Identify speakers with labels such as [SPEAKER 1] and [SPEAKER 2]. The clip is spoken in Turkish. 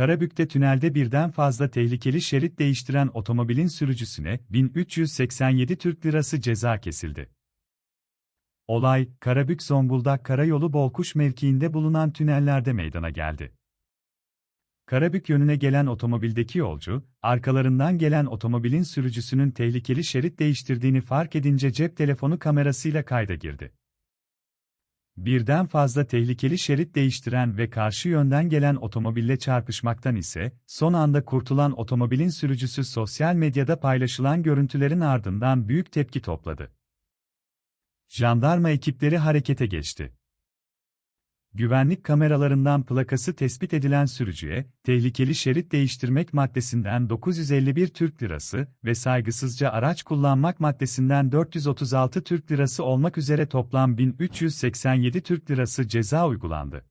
[SPEAKER 1] Karabük'te tünelde birden fazla tehlikeli şerit değiştiren otomobilin sürücüsüne 1387 Türk Lirası ceza kesildi. Olay, Karabük-Zonguldak Karayolu Bolkuş mevkiinde bulunan tünellerde meydana geldi. Karabük yönüne gelen otomobildeki yolcu, arkalarından gelen otomobilin sürücüsünün tehlikeli şerit değiştirdiğini fark edince cep telefonu kamerasıyla kayda girdi. Birden fazla tehlikeli şerit değiştiren ve karşı yönden gelen otomobille çarpışmaktan ise, son anda kurtulan otomobilin sürücüsü sosyal medyada paylaşılan görüntülerin ardından büyük tepki topladı. Jandarma ekipleri harekete geçti. Güvenlik kameralarından plakası tespit edilen sürücüye, tehlikeli şerit değiştirmek maddesinden 951 Türk Lirası ve saygısızca araç kullanmak maddesinden 436 Türk Lirası olmak üzere toplam 1387 Türk Lirası ceza uygulandı.